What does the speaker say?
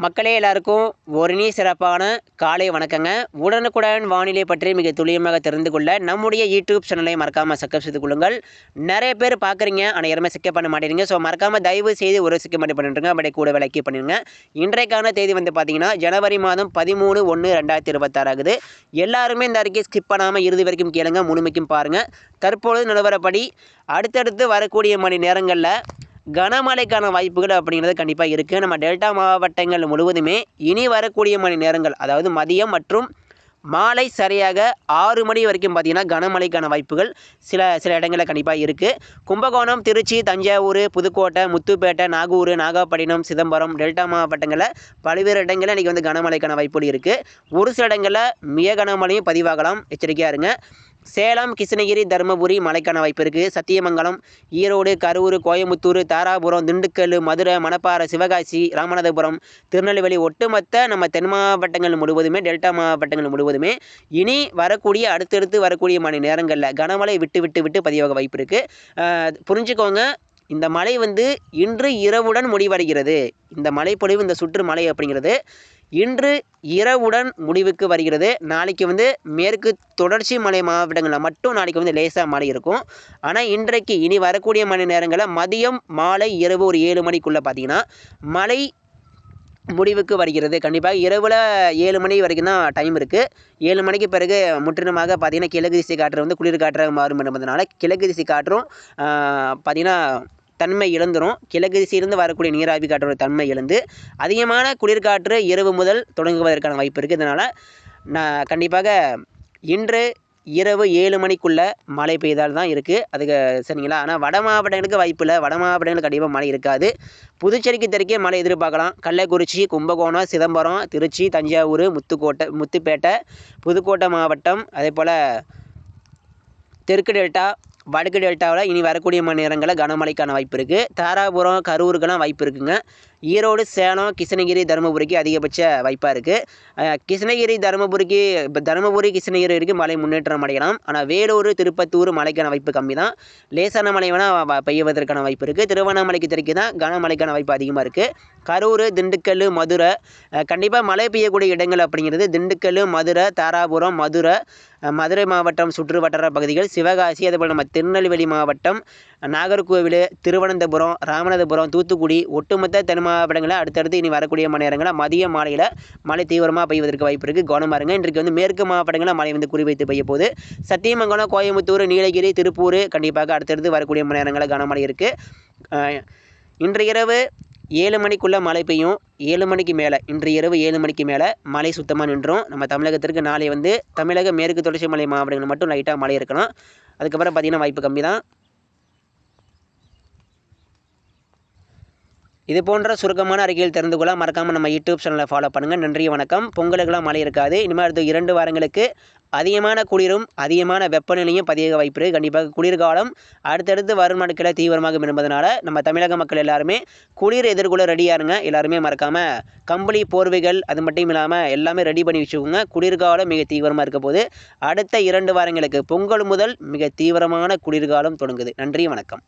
மக்களே எல்லாருக்கும் ஒரு நீ சிறப்பான காலை வணக்கங்க. உடனுக்குடன் வானிலை பற்றி மிக துல்லியமாக தெரிந்து கொள்ள நம்முடைய யூடியூப் சேனலை மறக்காமல் சப்ஸ்கிரைப் செய்து கொள்ளுங்கள். நிறைய பேர் பார்க்குறீங்க ஆனால் யாருமே சிக்க பண்ண மாட்டேறீங்க. ஸோ மறக்காமல் தயவு செய்து ஒரு சிக்க பண்ணி பண்ணிட்டுருங்க அப்படியே கூட விலைக்கு பண்ணிடுங்க. இன்றைக்கான தேதி வந்து பார்த்தீங்கன்னா ஜனவரி மாதம் பதிமூணு ஒன்று ரெண்டாயிரத்தி இருபத்தாறு ஆகுது. எல்லாருமே இந்த அறிக்கையை ஸ்கிப் பண்ணாமல் இறுதி வரைக்கும் கேளுங்க முழுமைக்கும் பாருங்கள் தற்பொழுது நிலவரப்படி அடுத்தடுத்து வரக்கூடிய மணி நேரங்களில் கனமழைக்கான வாய்ப்புகள் அப்படிங்கிறது கண்டிப்பாக இருக்குது நம்ம டெல்டா மாவட்டங்கள் முழுவதுமே இனி வரக்கூடிய மணி நேரங்கள் அதாவது மதியம் மற்றும் மாலை சரியாக ஆறு மணி வரைக்கும் பார்த்திங்கன்னா கனமழைக்கான வாய்ப்புகள் சில சில இடங்களில் கண்டிப்பாக இருக்குது கும்பகோணம் திருச்சி தஞ்சாவூர் புதுக்கோட்டை முத்துப்பேட்டை நாகூர் நாகப்பட்டினம் சிதம்பரம் டெல்டா மாவட்டங்களில் பல்வேறு இடங்களில் இன்றைக்கி வந்து கனமழைக்கான வாய்ப்புகள் இருக்குது ஒரு சில இடங்களில் மிக கனமழையும் பதிவாகலாம். எச்சரிக்கையாக இருங்க. சேலம் கிருஷ்ணகிரி தருமபுரி மழைக்கான வாய்ப்பு இருக்குது சத்தியமங்கலம் ஈரோடு கரூர் கோயம்புத்தூர் தாராபுரம் திண்டுக்கல் மதுரை மணப்பாறை சிவகாசி ராமநாதபுரம் திருநெல்வேலி ஒட்டுமொத்த நம்ம தென் மாவட்டங்கள் முழுவதுமே டெல்டா மாவட்டங்கள் முழுவதுமே இனி வரக்கூடிய அடுத்தடுத்து வரக்கூடிய மணி நேரங்களில் கனமழை விட்டு விட்டு விட்டு பதிவாக வாய்ப்பு இருக்குது புரிஞ்சுக்கோங்க. இந்த மழை வந்து இன்று இரவுடன் முடிவடைகிறது. இந்த மழைப்பொழிவு இந்த சுற்று மழை அப்படிங்கிறது இன்று இரவுடன் முடிவுக்கு வருகிறது. நாளைக்கு வந்து மேற்கு தொடர்ச்சி மலை மாவட்டங்களில் மட்டும் நாளைக்கு வந்து லேசாக மழை இருக்கும். ஆனால் இன்றைக்கு இனி வரக்கூடிய மணி நேரங்களில் மதியம் மாலை இரவு ஒரு ஏழு மணிக்குள்ளே பார்த்தீங்கன்னா மழை முடிவுக்கு வருகிறது. கண்டிப்பாக இரவில் ஏழு மணி வரைக்கும் தான் டைம் இருக்குது ஏழு மணிக்கு பிறகு முற்றிலுமாக பார்த்திங்கன்னா கிழக்கு திசை காற்று வந்து குளிர் காற்றாக மாறும் என்பதனால கிழக்கு திசை காற்றும் பார்த்திங்கன்னா தன்மை இழந்துடும் கிழக்கு திசையிலிருந்து வரக்கூடிய நீராவி காற்றோட தன்மை இழந்து அதிகமான குளிர்காற்று இரவு முதல் தொடங்குவதற்கான வாய்ப்பு இருக்குது இதனால் நான் கண்டிப்பாக இன்று இரவு ஏழு மணிக்குள்ளே மழை பெய்தால் தான் இருக்குது அதுக்கு சரிங்களா? ஆனால் வட மாவட்டங்களுக்கு வாய்ப்பு இல்லை. வட மாவட்டங்களுக்கு கண்டிப்பாக மழை இருக்காது. புதுச்சேரிக்கு தெற்கே மழை எதிர்பார்க்கலாம். கள்ளக்குறிச்சி கும்பகோணம் சிதம்பரம் திருச்சி தஞ்சாவூர் முத்துக்கோட்டை முத்துப்பேட்டை புதுக்கோட்டை மாவட்டம் அதே போல் தெற்கு டெல்டா வடக்கு டெல்டாவில் இனி வரக்கூடிய மணி நேரங்களில் கனமழைக்கான வாய்ப்பு இருக்குது தாராபுரம் கரூருக்கெல்லாம் வாய்ப்பு இருக்குங்க. ஈரோடு சேலம் கிருஷ்ணகிரி தருமபுரிக்கு அதிகபட்ச வாய்ப்பாக இருக்குது கிருஷ்ணகிரி தருமபுரிக்கு இப்போ தருமபுரி கிருஷ்ணகிரி வரைக்கும் மழை முன்னேற்றம் அடையலாம். ஆனால் வேலூர் திருப்பத்தூர் மழைக்கான வாய்ப்பு கம்மி தான் லேசான மழை வேணால் பெய்வதற்கான வாய்ப்பு இருக்குது திருவண்ணாமலைக்கு தெற்கு தான் கனமழைக்கான வாய்ப்பு அதிகமாக இருக்குது கரூர் திண்டுக்கல் மதுரை கண்டிப்பாக மழை பெய்யக்கூடிய இடங்கள் அப்படிங்கிறது திண்டுக்கல் மதுரை தாராபுரம் மதுரை மதுரை மாவட்டம் சுற்று வட்டார பகுதிகள் சிவகாசி அதேபோல் நம்ம திருநெல்வேலி மாவட்டம் நாகர்கோவில் திருவனந்தபுரம் ராமநாதபுரம் தூத்துக்குடி ஒட்டுமொத்த தென்மா மாவட்டங்களில் அடுத்தடுத்து இனி வரக்கூடிய மணி நேரங்களில் மதிய மாலையில் மழை தீவிரமாக பெய்வதற்கு வாய்ப்பு இருக்குது கவனமாக இருங்க. இன்றைக்கு வந்து மேற்கு மாவட்டங்களில் மழை வந்து குறிவைத்து பெய்ய போகுது. சத்தியமங்கலம் கோயம்புத்தூர் நீலகிரி திருப்பூர் கண்டிப்பாக அடுத்தடுத்து வரக்கூடிய மணி நேரங்களில் கனமழை இருக்குது இன்று இரவு ஏழு மணிக்குள்ளே மழை பெய்யும். ஏழு மணிக்கு மேலே இன்று இரவு ஏழு மணிக்கு மேலே மழை சுத்தமாக நின்றோம். நம்ம தமிழகத்திற்கு நாளை வந்து தமிழக மேற்கு தொடர்ச்சி மலை மாவட்டங்கள் மட்டும் லைட்டாக மழை இருக்கலாம் அதுக்கப்புறம் பார்த்திங்கன்னா வாய்ப்பு கம்மி தான் இது போன்ற சுருக்கமான அறிக்கையில் தெரிந்து கொள்ள மறக்காமல் நம்ம யூடியூப் சேனலை ஃபாலோ பண்ணுங்கள் நன்றி வணக்கம். பொங்கலுக்கெல்லாம் மழை இருக்காது. இனிமேல் அடுத்த இரண்டு வாரங்களுக்கு அதிகமான குளிரும் அதிகமான வெப்பநிலையும் பதிக வாய்ப்பு கண்டிப்பாக குளிர்காலம் அடுத்தடுத்து வரும் நாட்களில் தீவிரமாக இருப்பதனால நம்ம தமிழக மக்கள் எல்லாருமே குளிர் எதிர்கொள்ள ரெடியாக இருங்க. எல்லாருமே மறக்காமல் கம்பளி போர்வைகள் அது மட்டும் இல்லாமல் எல்லாமே ரெடி பண்ணி வச்சுக்கோங்க. குளிர்காலம் மிக தீவிரமாக இருக்க போது அடுத்த இரண்டு வாரங்களுக்கு பொங்கல் முதல் மிக தீவிரமான குளிர்காலம் தொடங்குது. நன்றி வணக்கம்.